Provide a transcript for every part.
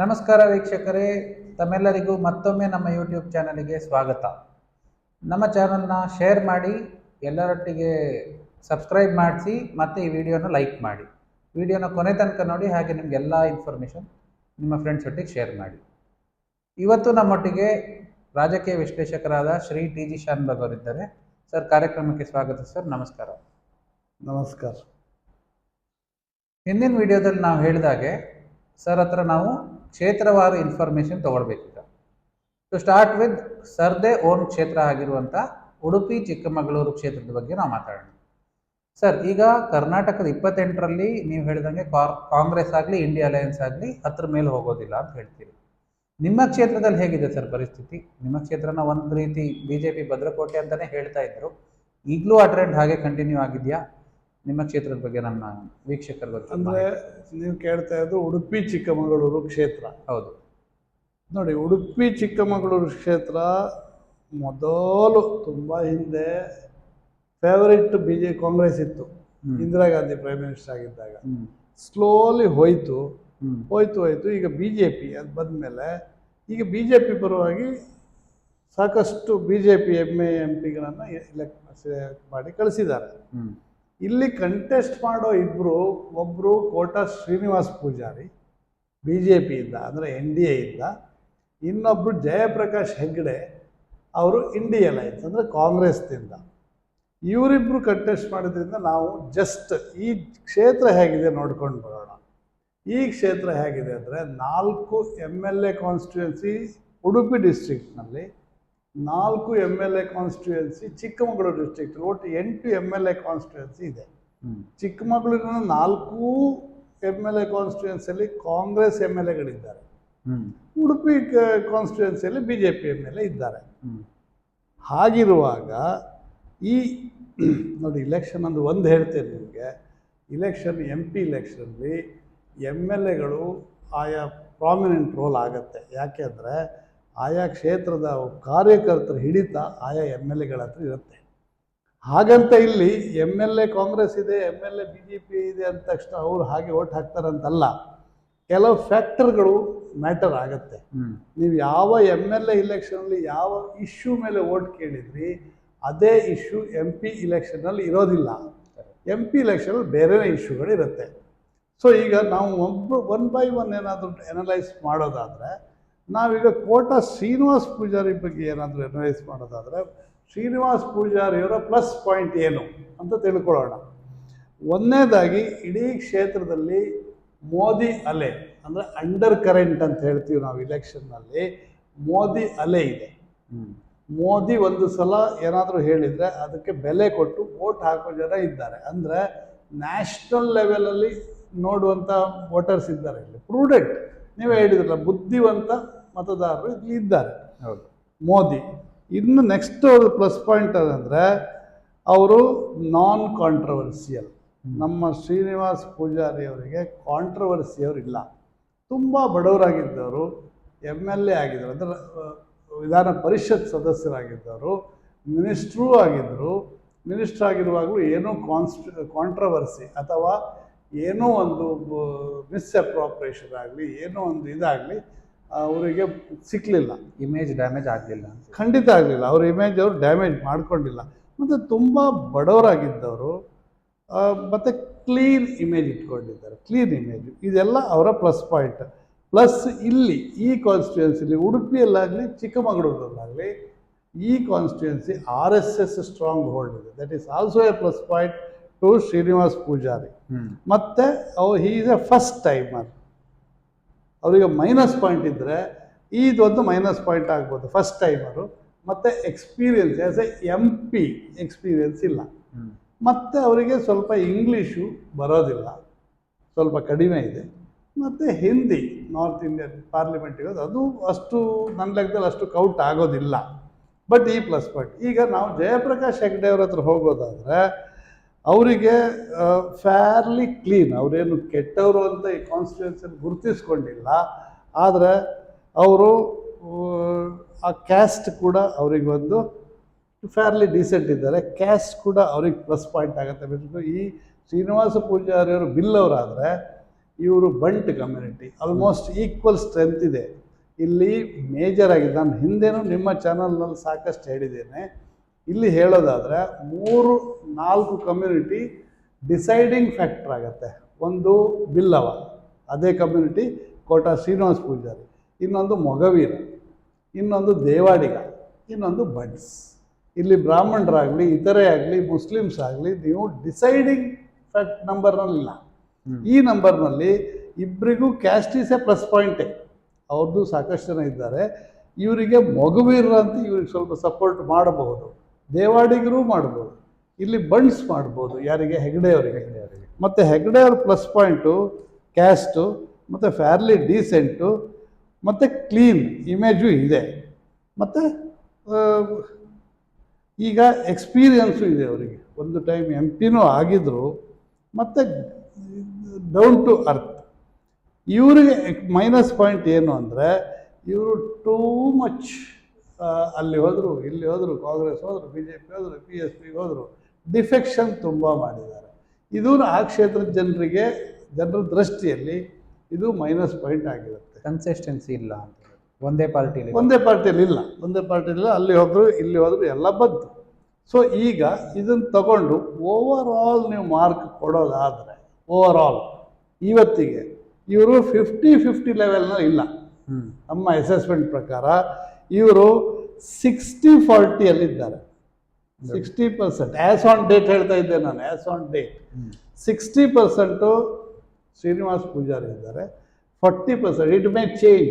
ನಮಸ್ಕಾರ ವೀಕ್ಷಕರೇ ತಮ್ಮೆಲ್ಲರಿಗೂ ಮತ್ತೊಮ್ಮೆ ನಮ್ಮ ಯೂಟ್ಯೂಬ್ ಚಾನಲಿಗೆ ಸ್ವಾಗತ. ನಮ್ಮ ಚಾನಲ್ನ ಶೇರ್ ಮಾಡಿ ಎಲ್ಲರೊಟ್ಟಿಗೆ ಸಬ್ಸ್ಕ್ರೈಬ್ ಮಾಡಿಸಿ ಮತ್ತು ಈ ವಿಡಿಯೋನ ಲೈಕ್ ಮಾಡಿ. ವಿಡಿಯೋನ ಕೊನೆ ತನಕ ನೋಡಿ ಹಾಗೆ ನಿಮ್ಗೆ ಎಲ್ಲ ಇನ್ಫಾರ್ಮೇಷನ್ ನಿಮ್ಮ ಫ್ರೆಂಡ್ಸ್ ಒಟ್ಟಿಗೆ ಶೇರ್ ಮಾಡಿ. ಇವತ್ತು ನಮ್ಮೊಟ್ಟಿಗೆ ರಾಜಕೀಯ ವಿಶ್ಲೇಷಕರಾದ ಶ್ರೀ ಟಿ ಜಿ ಅವರಿದ್ದಾರೆ. ಸರ್ ಕಾರ್ಯಕ್ರಮಕ್ಕೆ ಸ್ವಾಗತ ಸರ್ ನಮಸ್ಕಾರ. ನಮಸ್ಕಾರ. ಹಿಂದಿನ ವಿಡಿಯೋದಲ್ಲಿ ನಾವು ಹೇಳಿದಾಗೆ ಸರ್ ಹತ್ರ ನಾವು ಕ್ಷೇತ್ರವಾರು ಇನ್ಫಾರ್ಮೇಷನ್ ತಗೊಳ್ಬೇಕೀಗ ಟು ಸ್ಟಾರ್ಟ್ ವಿತ್ ಸರ್ದೇ ಓನ್ ಕ್ಷೇತ್ರ ಆಗಿರುವಂಥ ಉಡುಪಿ, ಚಿಕ್ಕಮಗಳೂರು ಕ್ಷೇತ್ರದ ಬಗ್ಗೆ ನಾವು ಮಾತಾಡೋಣ. ಸರ್ ಈಗ ಕರ್ನಾಟಕದ ಇಪ್ಪತ್ತೆಂಟರಲ್ಲಿ ನೀವು ಹೇಳಿದಂಗೆ ಕಾಂಗ್ರೆಸ್ ಆಗಲಿ ಇಂಡಿಯಾ ಅಲಯನ್ಸ್ ಆಗಲಿ ಹತ್ರ ಮೇಲೆ ಹೋಗೋದಿಲ್ಲ ಅಂತ ಹೇಳ್ತೀರಿ. ನಿಮ್ಮ ಕ್ಷೇತ್ರದಲ್ಲಿ ಹೇಗಿದೆ ಸರ್ ಪರಿಸ್ಥಿತಿ? ನಿಮ್ಮ ಕ್ಷೇತ್ರನ ಒಂದು ರೀತಿ ಬಿ ಜೆ ಪಿ ಭದ್ರಕೋಟೆ ಅಂತಲೇ ಹೇಳ್ತಾ ಇದ್ರು. ಈಗಲೂ ಆ ಟ್ರೆಂಡ್ ಹಾಗೆ ಕಂಟಿನ್ಯೂ ಆಗಿದೆಯಾ? ನಿಮ್ಮ ಕ್ಷೇತ್ರದ ಬಗ್ಗೆ ನನ್ನ ವೀಕ್ಷಕರ ಬಗ್ಗೆ ಅಂದರೆ ನೀವು ಕೇಳ್ತಾ ಇರೋದು ಉಡುಪಿ ಚಿಕ್ಕಮಗಳೂರು ಕ್ಷೇತ್ರ. ಹೌದು. ನೋಡಿ ಉಡುಪಿ ಚಿಕ್ಕಮಗಳೂರು ಕ್ಷೇತ್ರ ಮೊದಲು ತುಂಬ ಹಿಂದೆ ಫೇವರಿಟ್ ಬಿ ಜೆ ಕಾಂಗ್ರೆಸ್ ಇತ್ತು. ಇಂದಿರಾ ಗಾಂಧಿ ಪ್ರೈಮ್ ಮಿನಿಸ್ಟರ್ ಆಗಿದ್ದಾಗ. ಸ್ಲೋಲಿ ಹೋಯಿತು. ಹೋಯ್ತು ಹೋಯ್ತು. ಈಗ ಬಿ ಜೆ ಪಿ ಅದು ಬಂದಮೇಲೆ ಈಗ ಬಿ ಜೆ ಪಿ ಪರವಾಗಿ ಸಾಕಷ್ಟು B J P M A M ಪಿಗಳನ್ನು elect ಮಾಡಿ ಕಳಿಸಿದ್ದಾರೆ. ಇಲ್ಲಿ ಕಂಟೆಸ್ಟ್ ಮಾಡೋ ಇಬ್ಬರು ಒಬ್ಬರು ಕೋಟ ಶ್ರೀನಿವಾಸ್ ಪೂಜಾರಿ ಬಿ ಜೆ ಪಿಯಿಂದ ಅಂದರೆ ಎನ್ ಡಿ ಎಯಿಂದ ಇನ್ನೊಬ್ಬರು ಜಯಪ್ರಕಾಶ್ ಹೆಗ್ಡೆ, ಅವರು ಇಂಡಿಯಾ ಅಲೈನ್ಸ್ ಅಂದರೆ ಕಾಂಗ್ರೆಸ್ನಿಂದ ಇವರಿಬ್ಬರು ಕಂಟೆಸ್ಟ್ ಮಾಡಿದ್ರಿಂದ ನಾವು ಜಸ್ಟ್ ಈ ಕ್ಷೇತ್ರ ಹೇಗಿದೆ ನೋಡ್ಕೊಂಡು ಬರೋಣ. ಈ ಕ್ಷೇತ್ರ ಹೇಗಿದೆ ಅಂದರೆ ನಾಲ್ಕು M L A constituency Udupi ಡಿಸ್ಟ್ರಿಕ್ಟ್ನಲ್ಲಿ ನಾಲ್ಕು M L A constituency Chikkamagaluru district ಒಟ್ಟು ಎಂಟು ಎಂ ಎಲ್ ಎ ಕಾನ್ಸ್ಟಿಟ್ಯೂನ್ಸಿ ಇದೆ. ಚಿಕ್ಕಮಗಳೂರಿನ ನಾಲ್ಕು ಎಂ ಎಲ್ ಎ ಕಾನ್ಸ್ಟಿಟ್ಯೂನ್ಸಿಯಲ್ಲಿ ಕಾಂಗ್ರೆಸ್ ಎಂ ಎಲ್ ಎಗಳಿದ್ದಾರೆ. Udupi ಕಾನ್ಸ್ಟಿಟ್ಯೂನ್ಸಿಯಲ್ಲಿ B J P M L A ಇದ್ದಾರೆ. ಹಾಗಿರುವಾಗ ಈ ನೋಡಿ ಇಲೆಕ್ಷನ್ ಅಂದ್ರೆ ಒಂದು ಹೇಳ್ತೇನೆ ನಿಮಗೆ ಇಲೆಕ್ಷನ್ ಎಂ ಪಿ ಇಲೆಕ್ಷನಲ್ಲಿ ಎಂ ಎಲ್ ಎಗಳು ಆಯಾ ಪ್ರಾಮಿನೆಂಟ್ ರೋಲ್ ಆಗುತ್ತೆ ಯಾಕೆ ಅಂದರೆ ಆಯಾ ಕ್ಷೇತ್ರದ ಕಾರ್ಯಕರ್ತರ ಹಿಡಿತ ಆಯಾ ಎಂ ಎಲ್ ಎಗಳ ಹತ್ರ ಇರುತ್ತೆ. ಹಾಗಂತ ಇಲ್ಲಿ ಎಂ ಎಲ್ ಎ ಕಾಂಗ್ರೆಸ್ ಇದೆ M L A B J P ಇದೆ ಅಂದ ತಕ್ಷಣ ಅವ್ರು ಹಾಗೆ ಓಟ್ ಹಾಕ್ತಾರಂತಲ್ಲ ಕೆಲವು ಫ್ಯಾಕ್ಟರ್ಗಳು ಮ್ಯಾಟರ್ ಆಗುತ್ತೆ. ನೀವು ಯಾವ ಎಂ ಎಲ್ ಎ ಇಲೆಕ್ಷನಲ್ಲಿ ಯಾವ ಇಶ್ಯೂ ಮೇಲೆ ಓಟ್ ಕೇಳಿದ್ರಿ ಅದೇ ಇಶ್ಯೂ ಎಂ ಪಿ ಇಲೆಕ್ಷನಲ್ಲಿ ಇರೋದಿಲ್ಲ. ಎಂ ಪಿ ಇಲೆಕ್ಷನಲ್ಲಿ ಬೇರೆ ಇಶ್ಯೂಗಳು ಇರುತ್ತೆ. ಸೊ ಈಗ ನಾವು ಒಬ್ಬರು ಒನ್ ಬೈ ಒನ್ ಏನಾದರೂ ಎನಲೈಸ್ ಮಾಡೋದಾದರೆ ನಾವೀಗ ಕೋಟ ಶ್ರೀನಿವಾಸ್ ಪೂಜಾರಿ ಬಗ್ಗೆ ಏನಾದರೂ ಅನ್ವಯಿಸ್ ಮಾಡೋದಾದರೆ ಶ್ರೀನಿವಾಸ್ ಪೂಜಾರಿಯವರ ಪ್ಲಸ್ ಪಾಯಿಂಟ್ ಏನು ಅಂತ ತಿಳ್ಕೊಳ್ಳೋಣ. ಒಂದನೇದಾಗಿ ಇಡೀ ಕ್ಷೇತ್ರದಲ್ಲಿ ಮೋದಿ ಅಲೆ ಅಂದರೆ ಅಂಡರ್ ಕರೆಂಟ್ ಅಂತ ಹೇಳ್ತೀವಿ ನಾವು ಇಲೆಕ್ಷನ್ನಲ್ಲಿ ಮೋದಿ ಅಲೆ ಇದೆ. ಮೋದಿ ಒಂದು ಸಲ ಏನಾದರೂ ಹೇಳಿದರೆ ಅದಕ್ಕೆ ಬೆಲೆ ಕೊಟ್ಟು ವೋಟ್ ಹಾಕೋ ಜನ ಇದ್ದಾರೆ. ಅಂದರೆ ನ್ಯಾಷನಲ್ ಲೆವೆಲಲ್ಲಿ ನೋಡುವಂಥ ವೋಟರ್ಸ್ ಇದ್ದಾರೆ ಇಲ್ಲಿ. ಪ್ರೂಡೆಂಟ್ ನೀವೇ ಹೇಳಿದ್ರಲ್ಲ ಬುದ್ಧಿವಂತ ಮತದಾರರು ಇಲ್ಲಿ ಇದ್ದಾರೆ. ಹೌದು. ಮೋದಿ. ಇನ್ನು ನೆಕ್ಸ್ಟ್ ಅವರು ಪ್ಲಸ್ ಪಾಯಿಂಟ್ ಅದಂದರೆ ಅವರು ನಾನ್ ಕಾಂಟ್ರವರ್ಸಿಯಲ್ ನಮ್ಮ ಶ್ರೀನಿವಾಸ್ ಪೂಜಾರಿ ಅವರಿಗೆ ಕಾಂಟ್ರವರ್ಸಿ ಅವರಿಲ್ಲ ತುಂಬ ಬಡವರಾಗಿದ್ದವರು ಎಂ ಎಲ್ ಎ ಆಗಿದ್ದರು ಅಂದರೆ ವಿಧಾನ ಪರಿಷತ್ ಸದಸ್ಯರಾಗಿದ್ದವರು ಮಿನಿಸ್ಟ್ರೂ ಆಗಿದ್ದರು ಮಿನಿಸ್ಟ್ರ್ ಆಗಿರುವಾಗಲೂ ಏನೋ ಕಾನ್ಸ್ಟ್ ಕಾಂಟ್ರವರ್ಸಿ ಅಥವಾ ಏನೋ ಒಂದು ಮಿಸ್ಅಪ್ರಾಪ್ರೇಷನ್ ಆಗಲಿ ಏನೋ ಒಂದು ಇದಾಗಲಿ ಅವರಿಗೆ ಸಿಕ್ಕಲಿಲ್ಲ ಇಮೇಜ್ ಡ್ಯಾಮೇಜ್ ಆಗಲಿಲ್ಲ. ಖಂಡಿತ ಆಗಲಿಲ್ಲ ಅವ್ರ ಇಮೇಜ್ ಅವರು ಡ್ಯಾಮೇಜ್ ಮಾಡ್ಕೊಂಡಿಲ್ಲ. ಮತ್ತು ತುಂಬ ಬಡವರಾಗಿದ್ದವರು ಮತ್ತು ಕ್ಲೀನ್ ಇಮೇಜ್ ಇಟ್ಕೊಂಡಿದ್ದಾರೆ ಕ್ಲೀನ್ ಇಮೇಜ್ ಇದೆಲ್ಲ ಅವರ ಪ್ಲಸ್ ಪಾಯಿಂಟ್ ಪ್ಲಸ್ ಇಲ್ಲಿ ಈ ಕಾನ್ಸ್ಟಿಟ್ಯೂನ್ಸಿಲಿ ಉಡುಪಿಯಲ್ಲಾಗಲಿ ಚಿಕ್ಕಮಗಳೂರಲ್ಲಾಗಲಿ ಈ constituency R S S strong hold ಇದೆ that is also a plus point to Srinivas Poojari. ಮತ್ತು ಅವು he is a first timer ಅವರಿಗೆ ಮೈನಸ್ ಪಾಯಿಂಟ್ ಇದ್ದರೆ ಇದೊಂದು ಮೈನಸ್ ಪಾಯಿಂಟ್ ಆಗ್ಬೋದು ಫಸ್ಟ್ ಟೈಮರು ಮತ್ತು experience as a M P experience ಇಲ್ಲ. ಮತ್ತು ಅವರಿಗೆ ಸ್ವಲ್ಪ ಇಂಗ್ಲೀಷು ಬರೋದಿಲ್ಲ. ಸ್ವಲ್ಪ ಕಡಿಮೆ ಇದೆ. ಮತ್ತು ಹಿಂದಿ ನಾರ್ತ್ ಇಂಡಿಯನ್ ಪಾರ್ಲಿಮೆಂಟ್ ಇರೋದು ಅದು ಅಷ್ಟು ನನ್ನ ಲೆಕ್ಕದಲ್ಲಿ ಅಷ್ಟು ಕೌಂಟ್ ಆಗೋದಿಲ್ಲ. ಬಟ್ ಈ ಪ್ಲಸ್ ಪಾಯಿಂಟ್ ಈಗ ನಾವು ಜಯಪ್ರಕಾಶ್ ಹೆಗ್ಡೆ ಅವ್ರ ಹತ್ರ ಹೋಗೋದಾದರೆ ಅವರಿಗೆ ಫ್ಯಾರ್ಲಿ ಕ್ಲೀನ್ ಅವರೇನು ಕೆಟ್ಟವರು ಅಂತ ಈ ಕಾನ್ಸ್ಟಿಟ್ಯೂನ್ಸಿಯಲ್ಲಿ ಗುರುತಿಸ್ಕೊಂಡಿಲ್ಲ. ಆದರೆ ಅವರು, ಆ ಕ್ಯಾಸ್ಟ್ ಕೂಡ ಅವರಿಗೆ ಒಂದು ಫ್ಯಾರ್ಲಿ ಡೀಸೆಂಟ್ ಇದ್ದಾರೆ. ಕ್ಯಾಸ್ಟ್ ಕೂಡ ಅವ್ರಿಗೆ ಪ್ಲಸ್ ಪಾಯಿಂಟ್ ಆಗುತ್ತೆ. ಬಿಟ್ಟು ಈ ಶ್ರೀನಿವಾಸ ಪೂಜಾರಿಯವರು ಬಿಲ್ ಅವರಾದರೆ, ಇವರು Bunt community almost equal strength ಇದೆ. ಇಲ್ಲಿ ಮೇಜರ್ ಆಗಿದೆ ನಾನು ಹಿಂದೆನೂ ನಿಮ್ಮ ಚಾನಲ್ನಲ್ಲಿ ಸಾಕಷ್ಟು ಹೇಳಿದ್ದೇನೆ. ಇಲ್ಲಿ ಹೇಳೋದಾದರೆ ಮೂರು ನಾಲ್ಕು ಕಮ್ಯುನಿಟಿ ಡಿಸೈಡಿಂಗ್ ಫ್ಯಾಕ್ಟರ್ ಆಗುತ್ತೆ. ಒಂದು ಬಿಲ್ಲವ ಅದೇ ಕಮ್ಯುನಿಟಿ ಕೋಟ ಶ್ರೀನಿವಾಸ ಪೂಜಾರಿ ಇನ್ನೊಂದು ಮೊಗವೀರ ಇನ್ನೊಂದು ದೇವಾಡಿಗ ಇನ್ನೊಂದು ಬಡ್ಸ್. ಇಲ್ಲಿ ಬ್ರಾಹ್ಮಣರಾಗಲಿ ಇತರೆ ಆಗಲಿ ಮುಸ್ಲಿಮ್ಸ್ ಆಗಲಿ ನೀವು ಡಿಸೈಡಿಂಗ್ ಫ್ಯಾಕ್ಟ್ ನಂಬರ್ನಲ್ಲಿಲ್ಲ. ಈ ನಂಬರ್ನಲ್ಲಿ ಇಬ್ಬರಿಗೂ ಕ್ಯಾಸ್ಟ್ ಈಸ್ ಎ ಪ್ಲಸ್ ಪಾಯಿಂಟೇ ಅವ್ರದ್ದು ಸಾಕಷ್ಟು ಜನ ಇದ್ದಾರೆ. ಇವರಿಗೆ ಮೊಗವೀರ ಅಂತ ಇವ್ರಿಗೆ ಸ್ವಲ್ಪ ಸಪೋರ್ಟ್ ಮಾಡಬಹುದು. ದೇವಾಡಿಗರು ಮಾಡ್ಬೋದು. ಇಲ್ಲಿ ಬಂಡ್ಸ್ ಮಾಡ್ಬೋದು, ಯಾರಿಗೆ? ಹೆಗ್ಡೆ ಅವರಿಗೆ ಮತ್ತು ಹೆಗ್ಡೆ ಅವ್ರ ಪ್ಲಸ್ ಪಾಯಿಂಟು ಕ್ಯಾಸ್ಟು ಮತ್ತು ಫ್ಯಾರ್ಲಿ ಡೀಸೆಂಟು ಮತ್ತು ಕ್ಲೀನ್ ಇಮೇಜು ಇದೆ. ಮತ್ತು ಈಗ ಎಕ್ಸ್ಪೀರಿಯನ್ಸು ಇದೆ ಅವರಿಗೆ. ಒಂದು ಟೈಮ್ ಎಂ ಪಿನೂ ಆಗಿದ್ರು, ಮತ್ತು ಡೌನ್ ಟು ಅರ್ತ್ ಇವರಿಗೆ ಮೈನಸ್ ಪಾಯಿಂಟ್ ಏನು ಅಂದರೆ, ಇವರು ಟೂ ಮಚ್ ಅಲ್ಲಿ ಹೋದರು ಇಲ್ಲಿ ಹೋದರು ಕಾಂಗ್ರೆಸ್ ಹೋದರು ಬಿ ಜೆ ಪಿ ಹೋದರು ಪಿ ಎಸ್ ಪಿಗೆ ಹೋದರು ಡಿಫೆಕ್ಷನ್ ತುಂಬ ಮಾಡಿದ್ದಾರೆ. ಇದು ಆ ಕ್ಷೇತ್ರದ ಜನರಿಗೆ ಜನರ ದೃಷ್ಟಿಯಲ್ಲಿ ಇದು ಮೈನಸ್ ಪಾಯಿಂಟ್ ಆಗಿರುತ್ತೆ. ಕನ್ಸಿಸ್ಟೆನ್ಸಿ ಇಲ್ಲ ಅಂತ. ಒಂದೇ ಪಾರ್ಟಿಲಿ ಒಂದೇ ಪಾರ್ಟಿಯಲ್ಲಿ ಇಲ್ಲ. ಒಂದೇ ಪಾರ್ಟಿಯಲ್ಲಿ ಅಲ್ಲಿ ಹೋದರು ಇಲ್ಲಿ ಹೋದರು ಎಲ್ಲ ಬಂತು. ಸೊ ಈಗ ಇದನ್ನು ತಗೊಂಡು ಓವರ್ ಆಲ್ ನೀವು ಮಾರ್ಕ್ ಕೊಡೋದಾದರೆ ಓವರ್ ಆಲ್ ಇವತ್ತಿಗೆ ಇವರು ಫಿಫ್ಟಿ ಫಿಫ್ಟಿ ಲೆವೆಲ್ನ ಇಲ್ಲ. ನಮ್ಮ ಅಸೆಸ್ಮೆಂಟ್ ಪ್ರಕಾರ ಇವರು sixty ಫಾರ್ಟಿಯಲ್ಲಿದ್ದಾರೆ sixty percent as on date ಹೇಳ್ತಾ ಇದ್ದೆ ನಾನು as on date sixty percent Srinivas Poojari ಇದ್ದಾರೆ. Forty percent it may change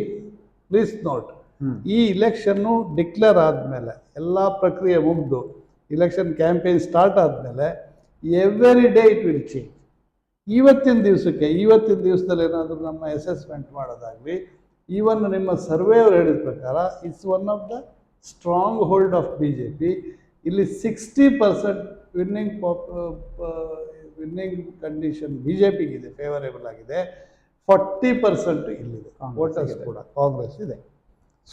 please note ಈ ಇಲೆಕ್ಷನ್ನು ಡಿಕ್ಲೇರ್ ಆದಮೇಲೆ ಎಲ್ಲ ಪ್ರಕ್ರಿಯೆ ಮುಗಿದು ಇಲೆಕ್ಷನ್ ಕ್ಯಾಂಪೇನ್ ಸ್ಟಾರ್ಟ್ ಆದಮೇಲೆ every day it will change ಇವತ್ತಿನ ದಿವಸಕ್ಕೆ ಇವತ್ತಿನ ದಿವಸದಲ್ಲಿ ಏನಾದರೂ ನಮ್ಮ ಅಸೆಸ್ಮೆಂಟ್ ಮಾಡೋದಾಗಲಿ ಈವನ್ ನಿಮ್ಮ ಸರ್ವೆ ಅವ್ರು ಹೇಳಿದ ಪ್ರಕಾರ it's one of the strong hold of B J P ಇಲ್ಲಿ ಸಿಕ್ಸ್ಟಿ ಪರ್ಸೆಂಟ್ ವಿನ್ನಿಂಗ್ ಪಾಪ್ ವಿನ್ನಿಂಗ್ ಕಂಡೀಷನ್ ಬಿ ಜೆ ಪಿಗಿದೆ ಫೇವರೇಬಲ್ ಆಗಿದೆ. ಫಾರ್ಟಿ ಪರ್ಸೆಂಟ್ ಇಲ್ಲಿದೆ ವೋಟರ್ಸ್ ಕೂಡ ಕಾಂಗ್ರೆಸ್ ಇದೆ.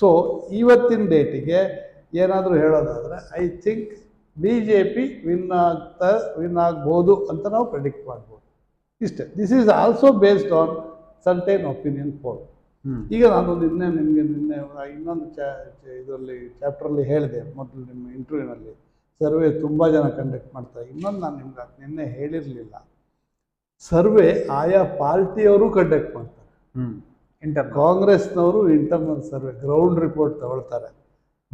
ಸೊ ಇವತ್ತಿನ ಡೇಟಿಗೆ ಏನಾದರೂ ಹೇಳೋದಾದರೆ I think B J P win ಆಗ್ತಾ ವಿನ್ ಆಗ್ಬೋದು ಅಂತ ನಾವು ಪ್ರೆಡಿಕ್ಟ್ ಮಾಡ್ಬೋದು. ಇಷ್ಟೇ. This is also based on certain opinion hmm ಈಗ ನಾನು ನಿನ್ನೆ ನಿಮಗೆ ನಿನ್ನೆ ಇನ್ನೊಂದು ಚಾ ಇದರಲ್ಲಿ ಚಾಪ್ಟ್ರಲ್ಲಿ ಹೇಳಿದೆ ಮೊದಲು ನಿಮ್ಮ ಇಂಟರ್ವ್ಯೂನಲ್ಲಿ ಸರ್ವೆ ತುಂಬ ಜನ ಕಂಡಕ್ಟ್ ಮಾಡ್ತಾರೆ ಇನ್ನೊಂದು ನಾನು ನಿಮ್ಗೆ ಅದ್ ನಿನ್ನೆ ಹೇಳಿರಲಿಲ್ಲ. ಸರ್ವೆ ಆಯಾ ಪಾರ್ಟಿಯವರು ಕಂಡಕ್ಟ್ ಮಾಡ್ತಾರೆ. ಹ್ಮ್. ಇಂಟರ್ ಕಾಂಗ್ರೆಸ್ನವರು ಇಂಟರ್ನಲ್ ಸರ್ವೆ ಗ್ರೌಂಡ್ ರಿಪೋರ್ಟ್ ತಗೊಳ್ತಾರೆ.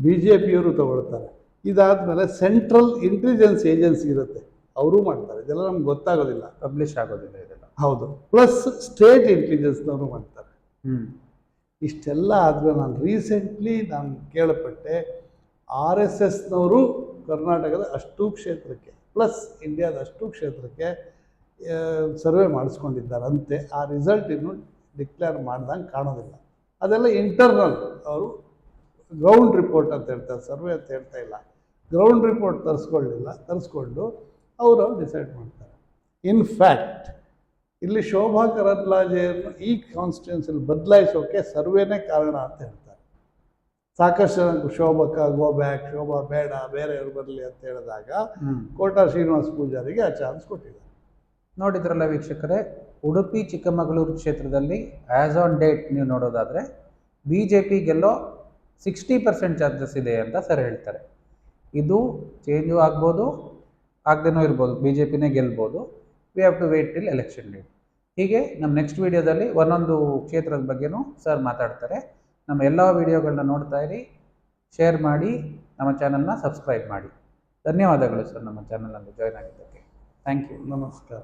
ಬಿ ಜೆ ಪಿಯವರು ತಗೊಳ್ತಾರೆ. ಇದಾದಮೇಲೆ ಸೆಂಟ್ರಲ್ ಇಂಟೆಲಿಜೆನ್ಸ್ ಏಜೆನ್ಸಿ ಇರುತ್ತೆ. ಅವರು ಮಾಡ್ತಾರೆ. ಇದೆಲ್ಲ ನಮ್ಗೆ ಗೊತ್ತಾಗೋದಿಲ್ಲ. ಪಬ್ಲಿಷ್ ಆಗೋದಿಲ್ಲ ಇದೆಲ್ಲ. ಹೌದು. ಪ್ಲಸ್ ಸ್ಟೇಟ್ ಇಂಟೆಲಿಜೆನ್ಸ್ನವರು ಮಾಡ್ತಾರೆ. ಇಷ್ಟೆಲ್ಲ ಆದರೆ ನಾನು ರೀಸೆಂಟ್ಲಿ ನಾನು ಕೇಳಪಟ್ಟೆ ಆರ್ ಎಸ್ ಎಸ್ನವರು ಕರ್ನಾಟಕದ ಅಷ್ಟು ಕ್ಷೇತ್ರಕ್ಕೆ ಪ್ಲಸ್ ಇಂಡಿಯಾದ ಅಷ್ಟು ಕ್ಷೇತ್ರಕ್ಕೆ ಸರ್ವೆ ಮಾಡಿಸ್ಕೊಂಡಿದ್ದಾರಂತೆ. ಆ ರಿಸಲ್ಟ್ ಇನ್ನು ಡಿಕ್ಲೇರ್ ಮಾಡ್ದಂಗೆ ಕಾಣೋದಿಲ್ಲ. ಅದೆಲ್ಲ ಇಂಟರ್ನಲ್ ಅವರು ಗ್ರೌಂಡ್ ರಿಪೋರ್ಟ್ ಅಂತ ಹೇಳ್ತಾರೆ, ಸರ್ವೆ ಅಂತ ಹೇಳ್ತಾ ಇಲ್ಲ. ಗ್ರೌಂಡ್ ರಿಪೋರ್ಟ್ ತರಿಸ್ಕೊಳ್ಳಿಲ್ಲ ತರಿಸ್ಕೊಂಡು ಅವರು ಡಿಸೈಡ್ ಮಾಡ್ತಾರೆ. ಇನ್ ಫ್ಯಾಕ್ಟ್ ಇಲ್ಲಿ ಶೋಭಾ ಕರಂದ್ಲಾಜೆಯನ್ನು ಈ ಕಾನ್ಸ್ಟಿಟ್ಯೂನ್ಸಿಯಲ್ಲಿ ಬದಲಾಯಿಸೋಕೆ ಸರ್ವೇನೇ ಕಾರಣ ಅಂತ ಹೇಳ್ತಾರೆ. ಸಾಕಷ್ಟು ಜನ ಶೋಭಕ್ಕ ಗೋ ಬ್ಯಾಕ್ ಶೋಭಾ ಬೇಡ ಬೇರೆಯವರು ಬರಲಿ ಅಂತ ಹೇಳಿದಾಗ ಕೋಟಾ ಶ್ರೀನಿವಾಸ ಪೂಜಾರಿಗೆ ಆ ಚಾನ್ಸ್ ಕೊಟ್ಟಿದ್ದಾರೆ. ನೋಡಿದ್ರಲ್ಲ ವೀಕ್ಷಕರೇ ಉಡುಪಿ ಚಿಕ್ಕಮಗಳೂರು ಕ್ಷೇತ್ರದಲ್ಲಿ ಆ್ಯಸ್ ಆನ್ ಡೇಟ್ ನೀವು ನೋಡೋದಾದರೆ ಬಿ ಜೆ ಪಿ ಗೆಲ್ಲೋ ಸಿಕ್ಸ್ಟಿ ಪರ್ಸೆಂಟ್ ಚಾನ್ಸಸ್ ಇದೆ ಅಂತ ಸರ್ ಹೇಳ್ತಾರೆ. ಇದು ಚೇಂಜು ಆಗ್ಬೋದು ಆಗದೇನೋ ಇರ್ಬೋದು ಬಿ ಜೆ ಪಿನೇ ಗೆಲ್ಬೋದು. We have to wait till election date ಹೀಗೆ ನಮ್ಮ ನೆಕ್ಸ್ಟ್ ವೀಡಿಯೋದಲ್ಲಿ ಒಂದೊಂದು ಕ್ಷೇತ್ರದ ಬಗ್ಗೆನೂ ಸರ್ ಮಾತಾಡ್ತಾರೆ. ನಮ್ಮ ಎಲ್ಲ ವೀಡಿಯೋಗಳನ್ನ ನೋಡ್ತಾ ಇರಿ ಶೇರ್ ಮಾಡಿ, ನಮ್ಮ ಚಾನಲ್ನ ಸಬ್ಸ್ಕ್ರೈಬ್ ಮಾಡಿ. ಧನ್ಯವಾದಗಳು ಸರ್ ನಮ್ಮ ಚಾನಲಲ್ಲಿ ಜಾಯ್ನ್ ಆಗಿದ್ದಕ್ಕೆ. ಥ್ಯಾಂಕ್ ಯು ನಮಸ್ಕಾರ.